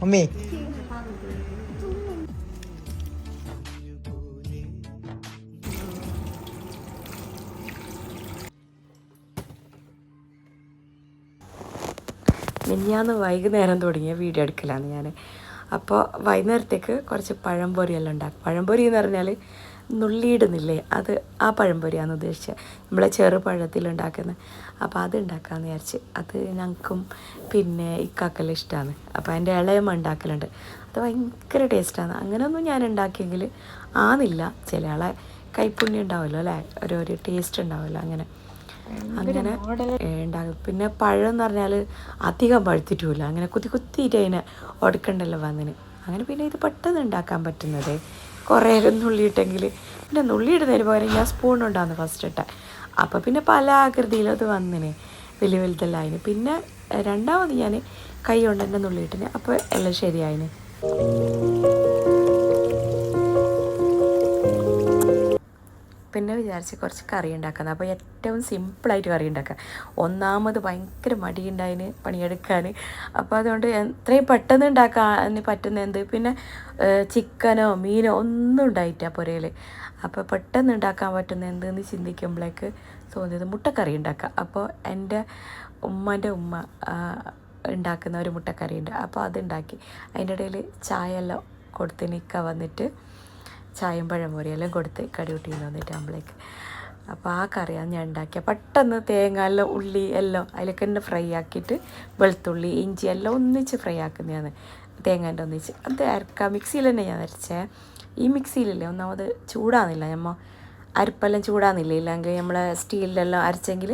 Mummy. മിനിഞ്ഞാന്ന് വൈകുന്നേരം തുടങ്ങിയ വീഡിയോ എടുക്കലാണ് ഞാൻ അപ്പോൾ വൈകുന്നേരത്തേക്ക് കുറച്ച് പഴംപൊരിയെല്ലാം ഉണ്ടാക്കും. പഴംപൊരി എന്ന് പറഞ്ഞാൽ നുള്ളിയിടുന്നില്ലേ? അത് ആ പഴംപൊരിയാണ് ഉദ്ദേശിച്ചത് നമ്മളെ ചെറുപഴത്തിൽ ഉണ്ടാക്കുന്നത് അപ്പോൾ അത് ഉണ്ടാക്കാമെന്ന് വിചാരിച്ച്. അത് ഞങ്ങൾക്കും പിന്നെ ഇക്കാക്കെല്ലാം ഇഷ്ടമാണ് അപ്പോൾ അതിന്റെ ഇളയമ്മ ഉണ്ടാക്കലുണ്ട്. അത് ഭയങ്കര ടേസ്റ്റാണ്. അങ്ങനെയൊന്നും ഞാൻ ഉണ്ടാക്കിയെങ്കിൽ ആന്നില്ല. ചില ആളെ കൈപ്പുണ്യം ഉണ്ടാവുമല്ലോ അല്ലേ? ഒരു ഒരു ടേസ്റ്റ് ഉണ്ടാവുമല്ലോ അങ്ങനെ. അങ്ങനെ ഉണ്ടാകും പിന്നെ പഴം എന്ന് പറഞ്ഞാൽ അധികം പഴുത്തിട്ടുമില്ല അങ്ങനെ കുത്തി കുത്തിയിട്ട് അതിനെ ഒടുക്കണ്ടല്ലോ വന്നിന്. അങ്ങനെ പിന്നെ ഇത് പെട്ടെന്ന് ഉണ്ടാക്കാൻ പറ്റുന്നത് കുറേ നുള്ളിയിട്ടെങ്കിൽ പിന്നെ നുള്ളിയിടുന്നതിന് പകരം ഞാൻ സ്പൂൺ ഉണ്ടാകുന്നു ഫസ്റ്റ് ഇട്ട. അപ്പോൾ പിന്നെ പല ആകൃതിയിലും അത് വന്നിന്. വലിയ വലുതെല്ലാം അതിന് പിന്നെ രണ്ടാമത് ഞാൻ കൈ കൊണ്ട് തന്നെ നുള്ളിയിട്ടിന്. അപ്പോൾ എല്ലാം ശരിയായിന്. പിന്നെ വിചാരിച്ച് കുറച്ച് കറി ഉണ്ടാക്കുന്നത്. അപ്പോൾ ഏറ്റവും സിമ്പിളായിട്ട് കറി ഉണ്ടാക്കുക. ഒന്നാമത് ഭയങ്കര മടിയുണ്ടായിന് പണിയെടുക്കാൻ. അപ്പോൾ അതുകൊണ്ട് എത്രയും പെട്ടെന്ന് ഉണ്ടാക്കാൻ പറ്റുന്ന എന്ത് പിന്നെ ചിക്കനോ മീനോ ഒന്നും ഉണ്ടായിട്ടാ പുരയിൽ അപ്പോൾ പെട്ടെന്ന് ഉണ്ടാക്കാൻ പറ്റുന്ന എന്തെന്ന് ചിന്തിക്കുമ്പോഴേക്ക് തോന്നിയത് മുട്ടക്കറി ഉണ്ടാക്കുക. അപ്പോൾ എന്റെ ഉമ്മന്റെ ഉമ്മ ഉണ്ടാക്കുന്ന ഒരു മുട്ടക്കറി ഉണ്ട്. അപ്പോൾ അതുണ്ടാക്കി അതിന്റെ ഇടയിൽ ചായ എല്ലാം കൊടുത്ത് നിൽക്കാൻ വന്നിട്ട് ചായയും പഴംപൊരി എല്ലാം കൊടുത്ത് കടികൂട്ടി വന്നിട്ട് ആകുമ്പോഴേക്ക് അപ്പോൾ ആ കറിയാണ് ഞാൻ ഉണ്ടാക്കിയ. പെട്ടെന്ന് തേങ്ങ എല്ലാം ഉള്ളി എല്ലാം അതിലൊക്കെ തന്നെ ഫ്രൈ ആക്കിയിട്ട് വെളുത്തുള്ളി ഇഞ്ചി എല്ലാം ഒന്നിച്ച് ഫ്രൈ ആക്കുന്നതാണ്. തേങ്ങേന്റെ ഒന്നിച്ച്. അത് അരക്കാം. മിക്സിയിൽ തന്നെ ഞാൻ അരച്ചേ. ഈ മിക്സിയിലല്ലേ? ഒന്നാമത് ചൂടാകുന്നില്ല നമ്മൾ അരിപ്പെല്ലാം ചൂടാകുന്നില്ല ഇല്ലെങ്കിൽ നമ്മൾ സ്റ്റീലിലെല്ലാം അരച്ചെങ്കിൽ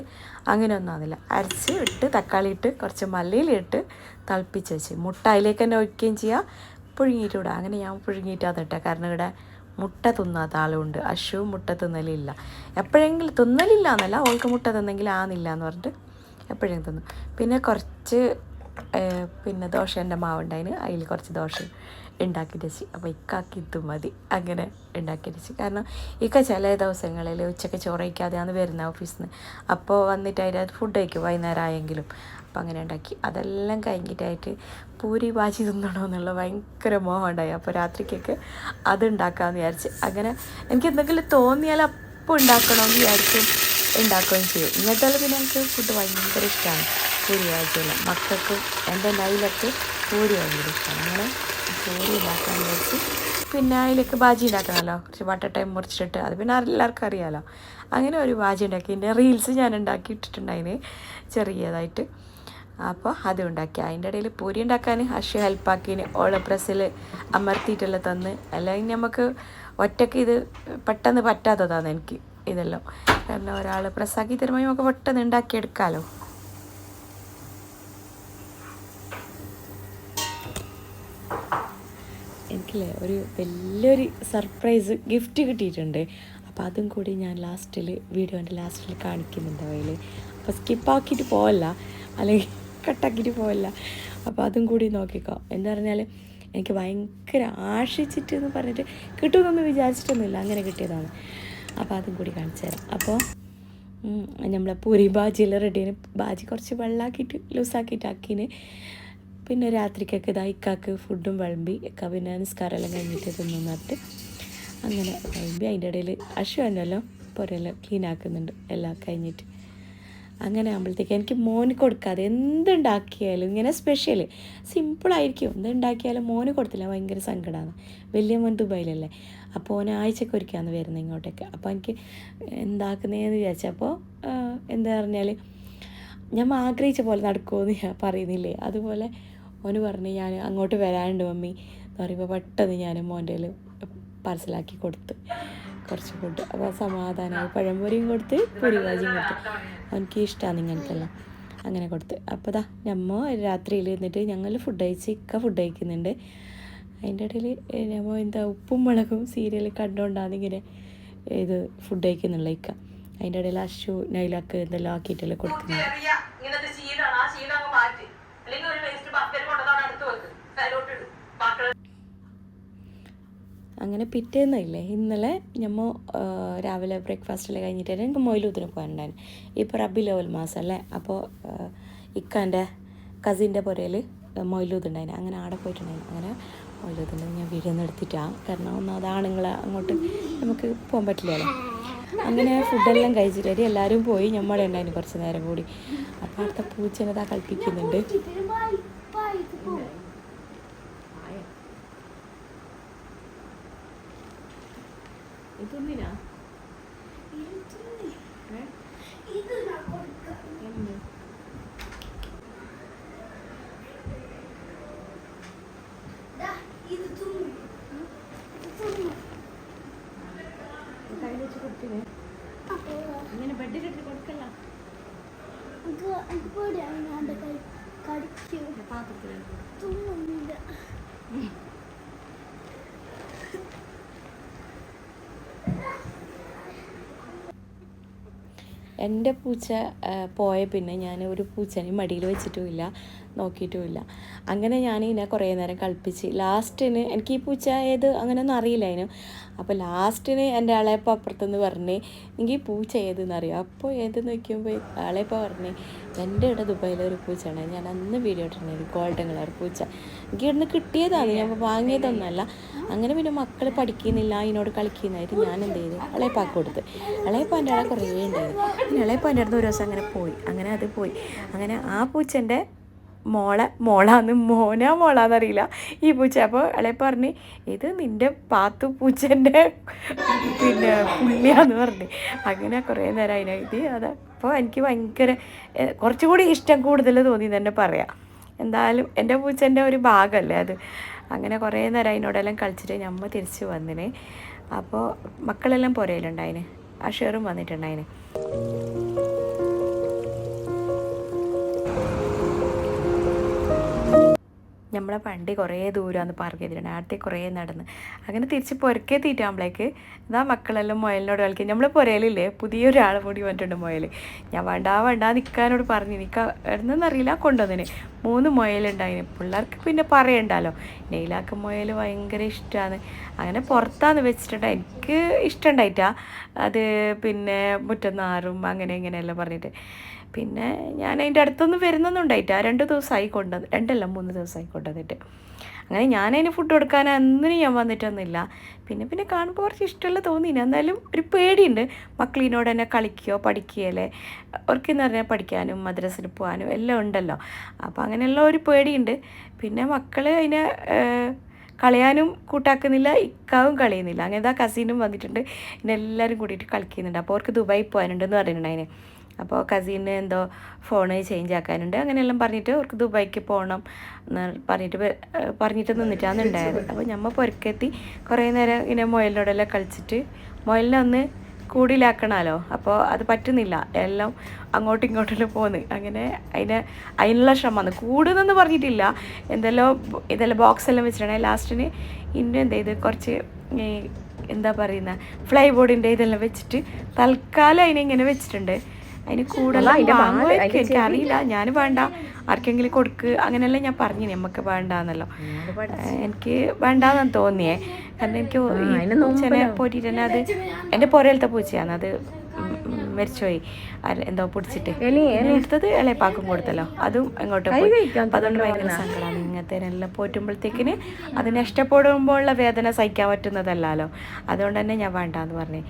അങ്ങനെ ഒന്നും ആകുന്നില്ല അരച്ച് ഇട്ട് തക്കാളി ഇട്ട് കുറച്ച് മല്ലിയിലിട്ട് തിളപ്പിച്ച് വെച്ച്. മുട്ട അതിലേക്ക് തന്നെ ഒഴിക്കുകയും ചെയ്യാം. പുഴുങ്ങിയിട്ട് വിടാം അങ്ങനെ ഞാൻ പുഴുങ്ങിയിട്ടാണ് കേട്ടോ കാരണം ഇവിടെ മുട്ട തിന്നാത്ത ആളുണ്ട്. അശു മുട്ട തിന്നലില്ല. എപ്പോഴെങ്കിലും തിന്നലില്ല എന്നല്ല ഓൾക്ക് മുട്ട തിന്നെങ്കിൽ ആന്നില്ല എന്ന് പറഞ്ഞിട്ട് എപ്പോഴെങ്കിലും തിന്നും. പിന്നെ കുറച്ച് പിന്നെ ദോശേന്റെ മാവുണ്ടായിന്. അതിൽ കുറച്ച് ദോശ ഉണ്ടാക്കിയിട്ട് വെച്ച്. അപ്പോൾ ഇക്കാക്ക് ഇത് മതി. അങ്ങനെ ഉണ്ടാക്കിയിട്ട് വെച്ച്. കാരണം ഇക്ക ചില ദിവസങ്ങളിൽ ഉച്ചയ്ക്ക് ചോറ് കഴിക്കാതെയാണ് വരുന്നത് ഓഫീസിൽ നിന്ന് അപ്പോൾ വന്നിട്ട് അതിന്റെ ഫുഡ് കഴിക്കും. വൈകുന്നേരം ആയെങ്കിലും. അപ്പം അങ്ങനെ ഉണ്ടാക്കി. അതെല്ലാം കഴിഞ്ഞിട്ടായിട്ട് പൂരി ബാജി തിന്നണോ എന്നുള്ള ഭയങ്കര മോഹം ഉണ്ടായി അപ്പോൾ രാത്രിക്കൊക്കെ അത് ഉണ്ടാക്കാമെന്ന് വിചാരിച്ച്. അങ്ങനെ എനിക്ക് എന്തെങ്കിലും തോന്നിയാൽ അപ്പോൾ ഉണ്ടാക്കണമെന്ന് വിചാരിച്ച് ഉണ്ടാക്കുകയും ചെയ്യും ഇന്നത്തെ പിന്നെ എനിക്ക് ഫുഡ് ഭയങ്കര ഇഷ്ടമാണ്. പൂരി ബാജിയെല്ലാം മക്കൾക്കും എന്റെ നൈലൊക്കെ പൂരി ഭയങ്കര ഇഷ്ടമാണ്. അങ്ങനെ പൂരി ഉണ്ടാക്കാൻ വിചാരിച്ച് പിന്നെ അതിലേക്ക് ബാജി ഉണ്ടാക്കണമല്ലോ. കുറച്ച് ബട്ടട്ടയും മുറിച്ചിട്ട് അത് പിന്നെ എല്ലാവർക്കും അറിയാമല്ലോ. അങ്ങനെ ഒരു ബാജി ഉണ്ടാക്കി. എന്റെ റീൽസ് ഞാൻ ഉണ്ടാക്കി ഇട്ടിട്ടുണ്ടായിന് ചെറിയതായിട്ട്. അപ്പോൾ അത് ഉണ്ടാക്കി. അതിന്റെ ഇടയിൽ പൂരി ഉണ്ടാക്കാൻ അഷു ഹെൽപ്പാക്കിന് ഓള പ്രസ്സിൽ അമർത്തിയിട്ടുള്ള തന്ന്. അല്ലെങ്കിൽ നമുക്ക് ഒറ്റയ്ക്ക് ഇത് പെട്ടെന്ന് പറ്റാത്തതാണ് എനിക്ക് ഇതെല്ലാം. കാരണം ഒരാൾ പ്രസ്സാക്കി തരുമ്പോൾ നമുക്ക് പെട്ടെന്ന് ഉണ്ടാക്കിയെടുക്കാമല്ലോ എനിക്കില്ലേ ഒരു വലിയൊരു സർപ്രൈസ് ഗിഫ്റ്റ് കിട്ടിയിട്ടുണ്ട്. അപ്പോൾ അതും കൂടി ഞാൻ ലാസ്റ്റിൽ വീഡിയോന്റെ ലാസ്റ്റിൽ കാണിക്കുന്നുണ്ട് അവയിൽ അപ്പോൾ സ്കിപ്പാക്കിയിട്ട് പോവല്ല. അല്ലെങ്കിൽ കട്ടാക്കിയിട്ട് പോവല്ല അപ്പോൾ അതും കൂടി നോക്കിക്കോ. എന്ന് പറഞ്ഞാൽ എനിക്ക് ഭയങ്കര ആശിച്ചിട്ട് എന്ന് പറഞ്ഞിട്ട് കിട്ടുമെന്നൊന്നും വിചാരിച്ചിട്ടൊന്നുമില്ല. അങ്ങനെ കിട്ടിയതാണ്. അപ്പോൾ അതും കൂടി കാണിച്ചു തരാം. അപ്പോൾ നമ്മളെ പൂരി ബാജിയിൽ റെഡിയാണ് ബാജി കുറച്ച് വെള്ളമാക്കിയിട്ട് ലൂസാക്കിയിട്ട് ആക്കിന്. പിന്നെ രാത്രിക്കൊക്കെ ഇതാ ഇക്കാക്ക് ഫുഡും വിളമ്പി ഇക്ക പിന്നെ നിസ്കാരം എല്ലാം കഴിഞ്ഞിട്ട് തിന്നിട്ട് അങ്ങനെ വിളമ്പി. അതിന്റെ ഇടയിൽ അശു തന്നെയല്ലോ പുരയെല്ലാം ക്ലീൻ ആക്കുന്നുണ്ട്. എല്ലാം കഴിഞ്ഞിട്ട്. അങ്ങനെ ആകുമ്പോഴത്തേക്ക് എനിക്ക് മോന് കൊടുക്കാതെ എന്തുണ്ടാക്കിയാലും ഇങ്ങനെ സ്പെഷ്യൽ സിമ്പിളായിരിക്കും എന്തുണ്ടാക്കിയാലും മോന് കൊടുത്തില്ല. ഭയങ്കര സങ്കടമാണ് വലിയ മോൻ ദുബായിലല്ലേ. അപ്പോൾ ഓന് ആഴ്ചയ്ക്ക് ഒരുക്കാന്ന് വരുന്നത് ഇങ്ങോട്ടേക്ക്. അപ്പോൾ എനിക്ക് എന്താക്കുന്നതെന്ന് വിചാരിച്ചപ്പോൾ എന്താ പറഞ്ഞാൽ ഞാൻ ആഗ്രഹിച്ച പോലെ നടക്കുമെന്ന് ഞാൻ പറയുന്നില്ലേ. അതുപോലെ ഓന് പറഞ്ഞ് ഞാൻ അങ്ങോട്ട് വരാനുണ്ട് മമ്മി എന്ന് പറയുമ്പോൾ പെട്ടെന്ന് ഞാൻ മോന്റെ പാർസലാക്കി കൊടുത്ത്. കുറച്ച് ഫുഡ് അപ്പോൾ സമാധാനമായി പഴംപൊരിയും കൊടുത്ത് പൊരി കാജിയും കൊടുത്ത്. അവനക്ക് ഇഷ്ടമാണ് ഇങ്ങനത്തെല്ലാം. അങ്ങനെ കൊടുത്ത്. അപ്പോൾ ദാ ഞമ്മ രാത്രിയിൽ ഇരുന്നിട്ട് ഞങ്ങൾ ഫുഡ് കഴിച്ച് ഇക്ക ഫുഡ് കഴിക്കുന്നുണ്ട്. അതിന്റെ ഇടയിൽ ഞമ്മ എന്താ ഉപ്പും മുളകും സീരിയൽ കണ്ടുകൊണ്ടാണ് ഇങ്ങനെ ഇത് ഫുഡ് കഴിക്കുന്നുള്ള ഇക്ക. അതിന്റെ ഇടയിൽ അശു നൈലാക്ക് എന്തെല്ലാം ആക്കിയിട്ടല്ലേ കൊടുക്കുന്നത്. അല്ലെങ്കിൽ ഒരു വേസ്റ്റ് അടുത്ത് വെക്ക്. മക്കൾ അങ്ങനെ പിറ്റേന്നില്ലേ. ഇന്നലെ ഞമ്മ രാവിലെ ബ്രേക്ക്ഫാസ്റ്റിൽ കഴിഞ്ഞിട്ട് എനിക്ക് മൊയിലൂത്തിന് പോകാനുണ്ടായിരുന്നു ഇപ്പോൾ റബ്ബി ലെവൽ മാസം അല്ലേ അപ്പോൾ ഇക്കാന്റെ കസിന്റെ പുരയിൽ മൊയിലൂത്തുണ്ടായിരുന്നു അങ്ങനെ ആടെ പോയിട്ടുണ്ടായിരുന്നു അങ്ങനെ മൊയിലൂത്തിന്റെ ഞാൻ വീഡിയോ ഒന്നും എടുത്തിട്ടാണ് കാരണം ഒന്നാമത് ആണുങ്ങളെ അങ്ങോട്ട് നമുക്ക് പോകാൻ പറ്റില്ലല്ലോ. അങ്ങനെ ഫുഡെല്ലാം കഴിച്ചിട്ട് എല്ലാവരും പോയി ഞമ്മടെ ഉണ്ടായിരുന്നു കുറച്ച് നേരം കൂടി. അപ്പോൾ അടുത്ത പൂച്ചനതാ കളിപ്പിക്കുന്നുണ്ട്. ഇതൊന്നിനാ ഇങ്ങനെ എന്റെ പൂച്ച പോയ പിന്നെ ഞാൻ ഒരു പൂച്ചനെ മടിയിൽ വെച്ചിട്ടുമില്ല നോക്കിയിട്ടുമില്ല. അങ്ങനെ ഞാൻ ഇതിനെ കുറേ നേരം കളിപ്പിച്ച് ലാസ്റ്റിന് എനിക്ക് ഈ പൂച്ച ഏത് അങ്ങനെയൊന്നും അറിയില്ല അതിന് അപ്പോൾ ലാസ്റ്റിന് എന്റെ ആളെപ്പോൾ അപ്പുറത്തുനിന്ന് പറഞ്ഞ് എനിക്ക് ഈ പൂച്ച ഏതെന്ന് അറിയാം? അപ്പോൾ ഏത് നോക്കിയപ്പോൾ ആളെപ്പോൾ പറഞ്ഞ് എന്റെ ഇവിടെ ദുബായിലെ ഒരു പൂച്ചയാണ്. ഞാൻ അന്ന് വീഡിയോ ഇട്ടിട്ടുണ്ടായിരുന്നു ഗോൾഡൻ കളർ പൂച്ച. എനിക്ക് ഇവിടുന്ന് കിട്ടിയതാണ് ഞാൻ വാങ്ങിയതൊന്നുമല്ല അങ്ങനെ പിന്നെ മക്കൾ പഠിക്കുന്നില്ല അതിനോട് കളിക്കുന്നതായിട്ട് ഞാൻ എന്ത് ചെയ്തു? ഇളയപ്പാക്ക് കൊടുത്ത്. ഇളയപ്പാന്റെ അവിടെ കുറേ ഉണ്ടായിരുന്നു. പിന്നെ ഇളയപ്പാന്റെ അടുത്ത് ഒരു ദിവസം അങ്ങനെ പോയി. അങ്ങനെ അത് പോയി. അങ്ങനെ ആ പൂച്ചന്റെ മോളെ മോളാന്ന് മോനാ മോളാന്നറിയില്ല. ഈ പൂച്ച അപ്പോൾ ഇളയപ്പ പറഞ്ഞ് ഇത് നിന്റെ പാത്തു പൂച്ചന്റെ പിന്നെ പുണ്യാന്ന് പറഞ്ഞ്. അങ്ങനെ കുറേ നേരം അതിനായിട്ട് അതാ അപ്പോൾ എനിക്ക് ഭയങ്കര കുറച്ചുകൂടി ഇഷ്ടം കൂടുതൽ തോന്നി തന്നെ പറയാം. എന്തായാലും എന്റെ പൂച്ചന്റെ ഒരു ഭാഗമല്ലേ അത്. അങ്ങനെ കുറേ നേരം അതിനോടെല്ലാം കളിച്ചിട്ട് ഞമ്മ തിരിച്ച് വന്നിന്. അപ്പോൾ മക്കളെല്ലാം പുരയിലുണ്ടായിന്. ആ ഷെറും വന്നിട്ടുണ്ടായിന്. നമ്മളെ വണ്ടി കുറേ ദൂരമാണ് പാർക്ക് ചെയ്തിട്ടുണ്ട്. ആടത്തെ കുറേ നടന്ന്. അങ്ങനെ തിരിച്ച് പുരക്കെ തീറ്റാകുമ്പോഴേക്ക് ഇതാ മക്കളെല്ലാം മുയലിനോട് കളിക്കും നമ്മൾ പുരയിലില്ലേ പുതിയൊരാൾ കൂടി വന്നിട്ടുണ്ട് മുയൽ ഞാൻ വേണ്ട വേണ്ട നിൽക്കാനോട് പറഞ്ഞു. എനിക്ക് എവിടുന്നറിയില്ല കൊണ്ടുവന്നിന്. മൂന്ന് മുയലുണ്ടായിന്. പിള്ളേർക്ക് പിന്നെ പറയണ്ടല്ലോ. നെയിലാക്ക മുയൽ ഭയങ്കര ഇഷ്ടമാണ് അങ്ങനെ പുറത്താന്ന് വെച്ചിട്ടുണ്ട്. എനിക്ക് ഇഷ്ടമുണ്ടായിട്ടാ അത് പിന്നെ മുറ്റന്നാറും അങ്ങനെ ഇങ്ങനെയെല്ലാം പറഞ്ഞിട്ട്. പിന്നെ ഞാൻ അതിന്റെ അടുത്തൊന്നും വരുന്നൊന്നും ആ രണ്ട് ദിവസമായി കൊണ്ടത് രണ്ടല്ല മൂന്ന് ദിവസമായി കൊണ്ടുവന്നിട്ട് അങ്ങനെ ഞാനതിന് ഫുഡ് കൊടുക്കാൻ അന്നിനും ഞാൻ വന്നിട്ടൊന്നുമില്ല. പിന്നെ പിന്നെ കാണുമ്പോൾ കുറച്ച് ഇഷ്ടമുള്ള തോന്നിയില്ല എന്നാലും ഒരു പേടിയുണ്ട്. മക്കളിനോട് തന്നെ കളിക്കുകയോ പഠിക്കുകയല്ലേ അവർക്കെന്ന് പറഞ്ഞാൽ പഠിക്കാനും മദ്രസിൽ പോകാനും എല്ലാം ഉണ്ടല്ലോ. അപ്പോൾ അങ്ങനെയുള്ള ഒരു പേടിയുണ്ട്. പിന്നെ മക്കൾ അതിനെ കളയാനും കൂട്ടാക്കുന്നില്ല ഇക്കാവും കളയുന്നില്ല. അങ്ങനെ ആ കസീനും വന്നിട്ടുണ്ട്. പിന്നെ എല്ലാവരും കൂടിയിട്ട് കളിക്കുന്നുണ്ട്. അപ്പോൾ അവർക്ക് ദുബായി പോകാനുണ്ടെന്ന് പറയുന്നുണ്ട് അതിന് അപ്പോൾ കസീന് എന്തോ ഫോണ് ചേഞ്ച് ആക്കാനുണ്ട്. അങ്ങനെയെല്ലാം പറഞ്ഞിട്ട് അവർക്ക് ദുബായിക്ക് പോകണം എന്ന് പറഞ്ഞിട്ട് പറഞ്ഞിട്ട് നിന്നിട്ടാണ് ഉണ്ടായത്. അപ്പോൾ ഞമ്മ പൊരക്കെത്തി. കുറേ നേരം ഇങ്ങനെ മുയലിനോടെല്ലാം കളിച്ചിട്ട് മുയലിനെ ഒന്ന് കൂടിലാക്കണമല്ലോ അപ്പോൾ അത് പറ്റുന്നില്ല. എല്ലാം അങ്ങോട്ടും ഇങ്ങോട്ടും പോന്ന്. അങ്ങനെ അതിനെ അതിനുള്ള ശ്രമമാണ് കൂടുന്നെന്ന് പറഞ്ഞിട്ടില്ല. എന്തെല്ലോ ഇതെല്ലാം ബോക്സ് എല്ലാം വെച്ചിട്ടുണ്ടെങ്കിൽ ലാസ്റ്റിന് ഇന്നും എന്ത് ചെയ്ത്? കുറച്ച് എന്താ പറയുന്ന? ഫ്ലൈ ബോർഡിന്റെ ഇതെല്ലാം വെച്ചിട്ട് തൽക്കാലം അതിനെ ഇങ്ങനെ വെച്ചിട്ടുണ്ട്. അതിന് കൂടുതൽ എനിക്ക് അറിയില്ല. ഞാൻ വേണ്ട. ആർക്കെങ്കിലും കൊടുക്ക്. അങ്ങനെയല്ല ഞാൻ പറഞ്ഞു നമുക്ക് വേണ്ടാന്നല്ലോ. എനിക്ക് വേണ്ടാന്ന് തോന്നിയേ. കാരണം എനിക്ക് പൂച്ചനെ പോറ്റിട്ട് തന്നെ അത് എന്റെ പുരയിലത്തെ പൂച്ചയാണ്. അത് മരിച്ചുപോയി. എന്തോ പിടിച്ചിട്ട്. എടുത്തത് ഇളയപ്പാക്കും കൊടുത്തല്ലോ. അതും അങ്ങോട്ട് പോയി. അപ്പൊ അതുകൊണ്ട് ഭയങ്കര സങ്കടമാണ് ഇങ്ങനത്തെ എല്ലാം പോറ്റുമ്പോഴത്തേക്കിന് അതിന് ഇഷ്ടപ്പെടുമ്പോഴുള്ള വേദന സഹിക്കാൻ പറ്റുന്നതല്ലല്ലോ. അതുകൊണ്ട് തന്നെ ഞാൻ വേണ്ടാന്ന് പറഞ്ഞേ.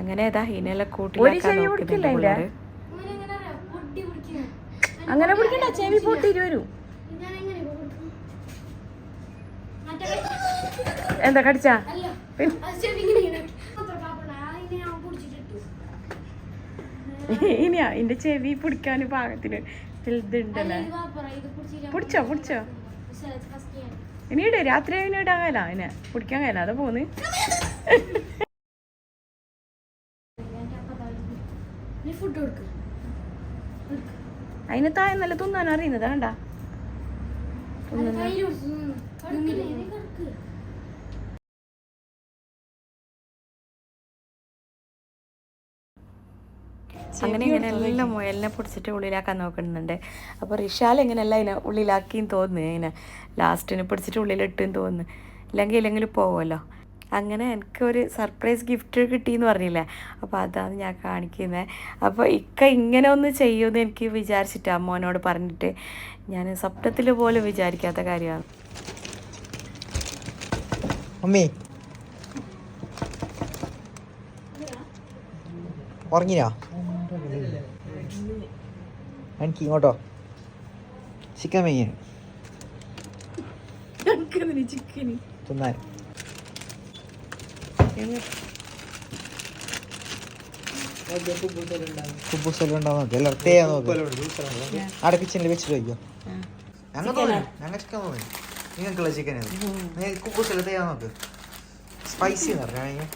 അങ്ങനെ ഇതാ ഇതിനെല്ലാം കൂട്ടിലാക്കാൻ നോക്കുന്നുണ്ട് അങ്ങനെ പിടിക്കണ്ട ചെവി പൊട്ടിട്ട് വരും എന്താ കടിച്ചാ? ഇനിയാ എന്റെ ചെവി പിടിക്കാൻ പാകത്തിന് ഇതുണ്ടല്ലേ പിടിച്ചോ പിടിച്ചോ? ഇനിയിടെ രാത്രി അതിനെ കഴിയില്ല അതിനെ പിടിക്കാൻ കഴിയില്ല അതാ പോന്ന് ഫുഡ് കൊടുക്ക് അതിന് താഴെ നല്ല തിന്നാൻ അറിയുന്നത്. കൊടുക്ക്. അങ്ങനെ ഇങ്ങനെ എല്ലാം മുയലിനെ പൊടിച്ചിട്ട് ഉള്ളിലാക്കാൻ നോക്കുന്നുണ്ട് അപ്പോൾ റിഷാൽ എങ്ങനെയല്ല അതിനെ ഉള്ളിലാക്കിയും തോന്നുന്നു അതിനെ ലാസ്റ്റിന് പൊടിച്ചിട്ട് ഉള്ളിലിട്ടും തോന്നുന്നു ഇല്ലെങ്കിൽ ഇല്ലെങ്കിൽ പോവുമല്ലോ അങ്ങനെ എനിക്കൊരു സർപ്രൈസ് ഗിഫ്റ്റ് കിട്ടിയെന്ന് പറഞ്ഞില്ലേ? അപ്പോൾ അതാണ് ഞാൻ കാണിക്കുന്നത് അപ്പോൾ ഇക്ക ഇങ്ങനെ ഒന്ന് ചെയ്യുമെന്ന് എനിക്ക് വിചാരിച്ചിട്ട് അമ്മോനോട് പറഞ്ഞിട്ട് ഞാൻ സ്വപ്നത്തിൽ പോലും വിചാരിക്കാത്ത കാര്യമാണ്. മമ്മി. ഉറങ്ങിനാ? എനിക്ക് ഇങ്ങോട്ടോ. ചിക്കൻ മെയ്യ ചിക്കൻ തിന്നാൻ കുബൂസെല്ലാം ഉണ്ടാവും നോക്കി എല്ലാം തേ നോക്ക് അവിടെ കിച്ചണിൽ വെച്ചിട്ട് വയ്ക്കോ ഞങ്ങൾ തോന്നി ഞങ്ങൾ ചിക്കൻ തോന്നി നിങ്ങൾക്കുള്ള ചിക്കൻ കുബൂസെല്ലാം തേയാ നോക്ക്. സ്പൈസി എന്ന് പറഞ്ഞാൽ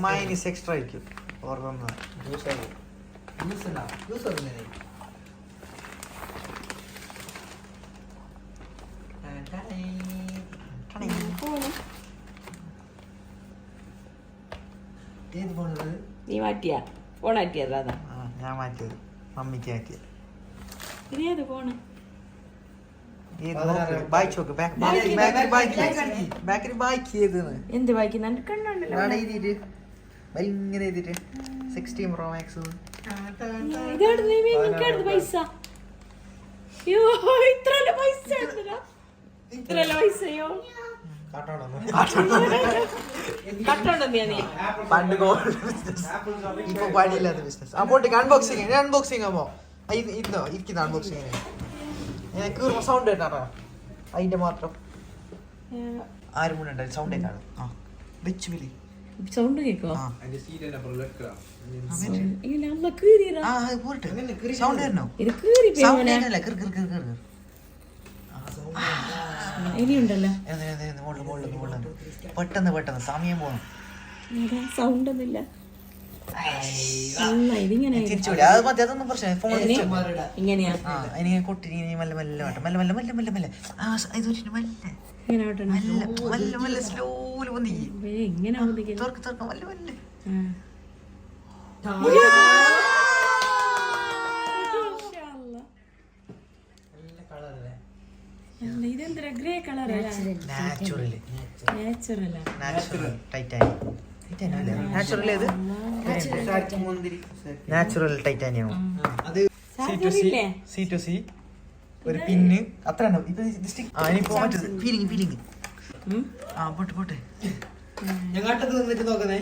മൈനീസ് എക്സ്ട്രാ. ആയിരിക്കും. ഓർമ്മ ഏത് നീ മാറ്റിയാ? ഫോൺ മാറ്റിയതാ അതാ. ഞാൻ മാറ്റിയത്. മമ്മിക്ക് മാറ്റിയത് ഇനി ഏത് phone back back back back എന്ത് എഴുതിയിട്ട്. ഭയങ്കര എഴുതിയിട്ട്. സിക്സ്റ്റീൻ പ്രോ മാക്സ് പൈസ? ഇത്രല്ല പൈസ ഇത്രല്ല പൈസയോ? പണ്ട് ഗോൾഡ് ബിസിനസ് ഇപ്പൊ പണിയില്ലാത്ത ബിസിനസ് പോട്ടെ അൺബോക്സിങ് അൺബോക്സിങ് ആകുമ്പോ ഇന്നോ ഇരിക്കുന്ന അൺബോക്സിങ് കീറുമ്പോ സൗണ്ട് കേട്ടാ അതിന്റെ മാത്രം. ആരും കൂടെ ഉണ്ടായി സൗണ്ട് കേട്ടാണ്. ആ വെച്ച് വിളി. സൗണ്ട് പോട്ടെ. സൗണ്ട് കീറി സൗണ്ട് ഇനിയുണ്ടല്ലോ. പെട്ടെന്ന് പെട്ടെന്ന് സമയം പോകണം സൗണ്ട് ഒന്നുമില്ല. അല്ല ഇതിങ്ങനെ തിരിച്ചു വിളി അത് മതി അതൊന്നും പ്രശ്നം ഫോൺ ഇങ്ങനെയാ ആ അതിനിങ്ങനെ കൊട്ടി ഇങ്ങനെ മെല്ലെ മെല്ലെ വേണ്ട മെല്ലെ മെല്ലെ മെല്ലെ മെല്ലെ മെല്ലെ ആ ഇത് വെച്ചിട്ട് മെല്ലെ ഇങ്ങനെ ആവട്ടെ മെല്ലെ മെല്ലെ മെല്ലെ സ്ലോൽ വന്നി ഏ, ഇങ്ങനെ ആവുന്നെങ്കിൽ തുറക്ക് തുറക്ക് മെല്ലെ മെല്ലെ ഇതെന്താ ഗ്രേ കളർ നാച്ചുറൽ നാച്ചുറലാ നാച്ചുറൽ ടൈറ്റാനിയം നാച്ചുറൽ ഏത്? നാച്ചുറൽ ടൈറ്റാനിയം അത് സി ടു സി ഒരു പിന്ന്? അത്ര ഇത് ഇനിയിപ്പോ മറ്റത് ഫീലിംഗ് ഫീലിംഗ്? ആ പോട്ടെ പോട്ടെ. ഞങ്ങട്ടത്ത് നിന്നിട്ട് നോക്കുന്നേ?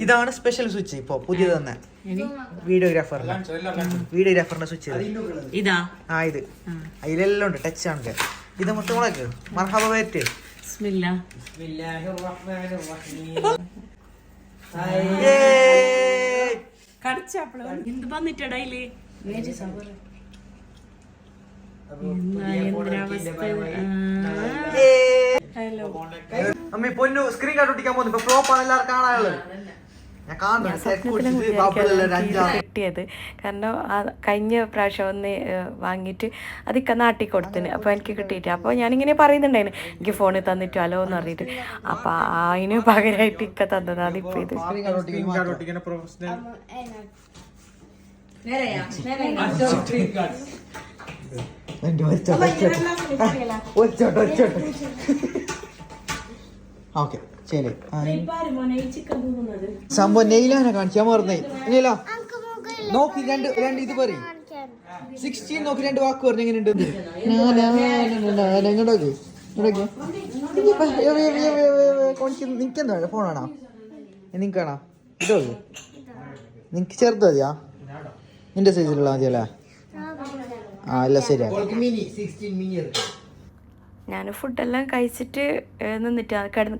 ഇതാണ് സ്പെഷ്യൽ സ്വിച്ച് ഇപ്പൊ പുതിയത് തന്നെ. വീഡിയോഗ്രാഫറിന്റെ വീഡിയോഗ്രാഫറിന്റെ സ്വിച്ച് ഇതാ. ആ ഇത്. അതിലെല്ലാം ഉണ്ട് ടച്ച് ആണ് ഇത്. മൊത്തം മുളക്ക് മർഹബ എന്ത് വന്നിട്ടടാ ഹലോ അമ്മി പൊന്നു സ്ക്രീൻ കാർഡ് ഒട്ടിക്കാൻ പോകുന്നു. ഇപ്പൊ ഫ്ലോപ്പ് ആണ് എല്ലാവരും കാണാനുള്ളത്. കിട്ടിയത്. കാരണം ആ കഴിഞ്ഞ പ്രാവശ്യം ഒന്ന് വാങ്ങിയിട്ട് അത് നാട്ടിൽ കൊടുത്തിന്. അപ്പോൾ എനിക്ക് കിട്ടിയിട്ട് അപ്പോൾ ഞാനിങ്ങനെ പറയുന്നുണ്ടായിരുന്നു. എനിക്ക് ഫോണിൽ തന്നിട്ട് അലോ എന്ന് പറഞ്ഞിട്ട്. അപ്പോൾ അതിന് പകരമായിട്ട് ഇക്ക തന്നതാണ് ഇപ്പൊ ഇത്. സംഭവം നെയ്ലാനെ കാണിച്ചാൽ മറന്നേ. ഇല്ലല്ലോ നോക്കി രണ്ട് രണ്ട് ഇത് പറയും. സിക്സ്റ്റീൻ നോക്കി രണ്ട് വാക്ക് പറഞ്ഞു എങ്ങനെയുണ്ട് ഇങ്ങോട്ടോക്ക് നിനക്കെന്താ ഫോണാണോ നിനക്കാണോ ഇതോ നിനക്ക് ചെറുത് മതിയാ? നിന്റെ സൈസിലുള്ള മതിയല്ലേ എല്ലാം ഞാൻ ഫുഡെല്ലാം കഴിച്ചിട്ട് നിന്നിട്ട്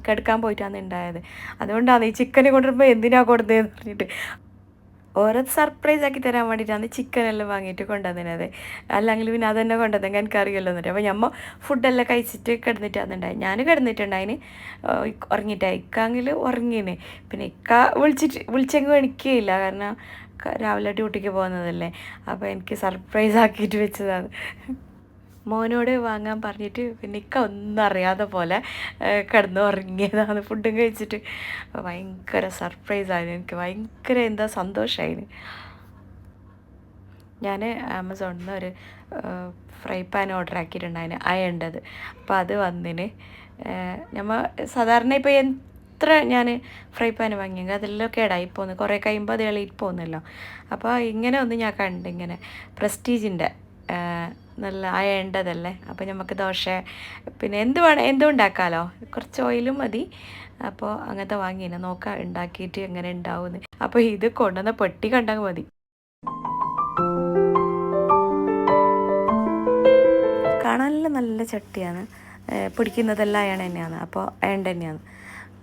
കിടക്കാൻ പോയിട്ടാണ് ഉണ്ടായത് അതുകൊണ്ടാണ് ഈ ചിക്കനെ കൊണ്ടുവരുമ്പോൾ എന്തിനാ കൊടുത്തതെന്ന് പറഞ്ഞിട്ട്. ഓരോ സർപ്രൈസ് ആക്കി തരാൻ വേണ്ടിയിട്ടാണ് ചിക്കൻ എല്ലാം വാങ്ങിയിട്ട് കൊണ്ടുവന്നത്. അല്ലെങ്കിൽ പിന്നെ അതന്നെ കൊണ്ടുവന്നെങ്കിൽ എനിക്കറിയല്ലോ എന്നിട്ട്. അപ്പോൾ ഞമ്മ ഫുഡെല്ലാം കഴിച്ചിട്ട് കിടന്നിട്ടാണ് ഉണ്ടായത് ഞാൻ കിടന്നിട്ടുണ്ടായിന് ഉറങ്ങിയിട്ടായി ഇക്കാങ്കിൽ ഉറങ്ങീന്. പിന്നെ ഇക്ക വിളിച്ചിട്ട് വിളിച്ചെങ്കിൽ എണിക്കുകയില്ല കാരണം രാവിലെ ഡ്യൂട്ടിക്ക് പോകുന്നതല്ലേ. അപ്പോൾ എനിക്ക് സർപ്രൈസ് ആക്കിയിട്ട് വെച്ചതാണ്. മോനോട് വാങ്ങാൻ പറഞ്ഞിട്ട് പിന്നെ ഇക്ക ഒന്നും അറിയാതെ പോലെ കിടന്നു ഉറങ്ങിയതാണ്. ഫുഡും കഴിച്ചിട്ട്. ഭയങ്കര സർപ്രൈസായിരുന്നു എനിക്ക്. ഭയങ്കര എന്താ സന്തോഷമായിരുന്നു ഞാൻ ആമസോണിൽ നിന്ന് ഒരു ഫ്രൈ പാൻ ഓർഡർ ആക്കിയിട്ടുണ്ടായിരുന്നു അയണ്ടത്. അപ്പോൾ അത് വന്നിന്. നമ്മൾ സാധാരണ ഇപ്പോൾ എത്ര ഞാൻ ഫ്രൈ പാൻ വാങ്ങിയെങ്കിൽ അതെല്ലാം കേടായി പോകുന്നു കുറേ കഴിയുമ്പോൾ അത് എളിയിട്ട് പോകുന്നല്ലോ അപ്പോൾ ഇങ്ങനെ ഒന്ന് ഞാൻ കണ്ടിങ്ങനെ. പ്രസ്റ്റീജിന്റെ നല്ല അയേണ്ടതല്ലേ? അപ്പോൾ നമുക്ക് ദോശ പിന്നെ എന്ത് വേണം എന്തും ഉണ്ടാക്കാമല്ലോ കുറച്ച് ഓയിലും മതി. അപ്പോൾ അങ്ങനത്തെ വാങ്ങിയില്ല നോക്കാം ഉണ്ടാക്കിയിട്ട് എങ്ങനെ ഉണ്ടാവുമെന്ന് അപ്പോൾ ഇത് കൊണ്ടുവന്ന പെട്ടി കണ്ടാൽ മതി. കാണാനല്ല നല്ല ചട്ടിയാണ്. പിടിക്കുന്നതെല്ലാം അയണ തന്നെയാണ്. അപ്പോൾ അയണ്ട തന്നെയാണ്.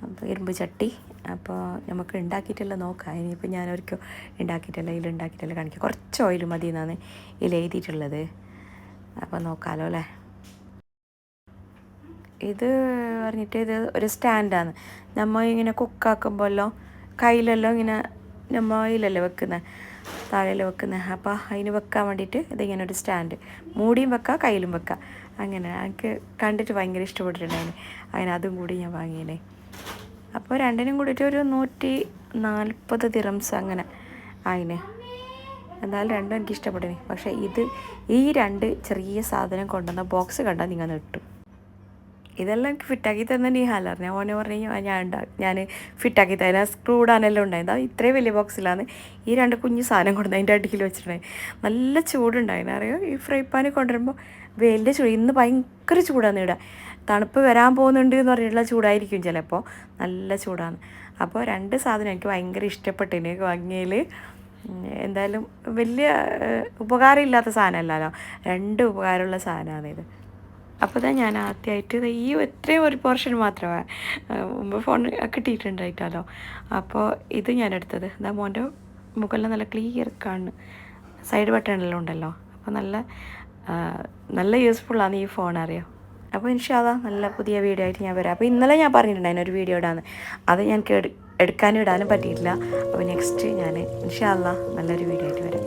അപ്പോൾ ഇരുമ്പ് ചട്ടി. അപ്പോൾ നമുക്ക് ഉണ്ടാക്കിയിട്ടല്ല നോക്കാം. ഇനിയിപ്പോൾ ഞാനൊരിക്കും ഉണ്ടാക്കിയിട്ടല്ല ഇതിൽ ഉണ്ടാക്കിയിട്ടല്ല കാണിക്കാം. കുറച്ച് ഓയിൽ മതി എന്നാണ് ഇതിൽ എഴുതിയിട്ടുള്ളത്. അപ്പോൾ നോക്കാമല്ലോ അല്ലേ? ഇത് പറഞ്ഞിട്ട് ഇത് ഒരു സ്റ്റാൻഡാണ് നമ്മൾ ഇങ്ങനെ കുക്കാക്കുമ്പോഴല്ലോ കയ്യിലെല്ലാം ഇങ്ങനെ നമ്മൾ ഇതിലല്ലേ വെക്കുന്നത് താഴെയല്ലേ വെക്കുന്നത് അപ്പോൾ അതിന് വെക്കാൻ വേണ്ടിയിട്ട് ഇതിങ്ങനെ ഒരു സ്റ്റാൻഡ്. മൂടിയും വെക്കാം കയ്യിലും വെക്കാം. അങ്ങനെ എനിക്ക് കണ്ടിട്ട് ഭയങ്കര ഇഷ്ടപ്പെട്ടിട്ടുണ്ടായിന്. അങ്ങനെ അതും കൂടി ഞാൻ വാങ്ങിയേ അപ്പോൾ രണ്ടിനും കൂടിയിട്ട് ഒരു നൂറ്റി നാൽപ്പത് തിറംസ് അങ്ങനെ ആയിന്. എന്തായാലും രണ്ടും എനിക്ക് ഇഷ്ടപ്പെട്ടു പക്ഷേ ഇത് ഈ രണ്ട് ചെറിയ സാധനം കൊണ്ടുവന്ന ബോക്സ് കണ്ടാൽ നിങ്ങൾ നിട്ടു ഇതെല്ലാം എനിക്ക് ഫിറ്റാക്കി തന്നെ നീ ഹാലർ. ഞാൻ ഓനെ പറഞ്ഞു ഞാൻ ഉണ്ടാകും ഞാൻ ഫിറ്റാക്കി തന്നെ സ്ക്രൂ ഇടാനെല്ലാം ഉണ്ടായത്. അത് ഇത്രയും വലിയ ബോക്സിലാണ് ഈ രണ്ട് കുഞ്ഞു സാധനം കൊണ്ടു അതിന്റെ അടിയിൽ വെച്ചിട്ടുണ്ടായി. നല്ല ചൂടുണ്ടായിരുന്നു. അറിയോ? ഈ ഫ്രൈ പാൻ കൊണ്ടുവരുമ്പോൾ വലിയ ചൂട് ഇന്ന് ഭയങ്കര ചൂടാണ് ഇവിടെ തണുപ്പ് വരാൻ പോകുന്നുണ്ട് എന്ന് പറഞ്ഞിട്ടുള്ള ചൂടായിരിക്കും ചിലപ്പോൾ. നല്ല ചൂടാണ് അപ്പോൾ രണ്ട് സാധനം എനിക്ക് ഭയങ്കര ഇഷ്ടപ്പെട്ടിന് വാങ്ങിയതിൽ എന്തായാലും വലിയ ഉപകാരം ഉപകാരമില്ലാത്ത സാധനമല്ലല്ലോ. രണ്ട് ഉപകാരമുള്ള സാധനമാണ് ഇത് അപ്പോൾ തന്നെ ഞാൻ ആദ്യമായിട്ട് ഈ ഇത്രയും ഒരു പോർഷൻ മാത്രമേ മുമ്പ് ഫോൺ കിട്ടിയിട്ടുണ്ടായിട്ടല്ലോ അപ്പോൾ ഇത് ഞാൻ എടുത്തത് ഇതാ മോന്റെ മുകളിൽ നല്ല ക്ലിയർ കാണുന്നു സൈഡ് ബട്ടണെല്ലാം ഉണ്ടല്ലോ. അപ്പോൾ നല്ല നല്ല യൂസ്ഫുള്ളാണ് ഈ ഫോൺ അറിയോ? അപ്പോൾ ഇൻഷാല്ല നല്ല പുതിയ വീഡിയോ ആയിട്ട് ഞാൻ വരാം. അപ്പോൾ ഇന്നലെ ഞാൻ പറഞ്ഞിട്ടുണ്ടായിരുന്നു ഒരു വീഡിയോ ഇടാന്ന്. അത് ഞാൻ എടുക്കാനും ഇടാനും പറ്റിയിട്ടില്ല. അപ്പോൾ നെക്സ്റ്റ് ഞാൻ ഇൻഷാല്ല നല്ലൊരു വീഡിയോ ആയിട്ട് വരാം.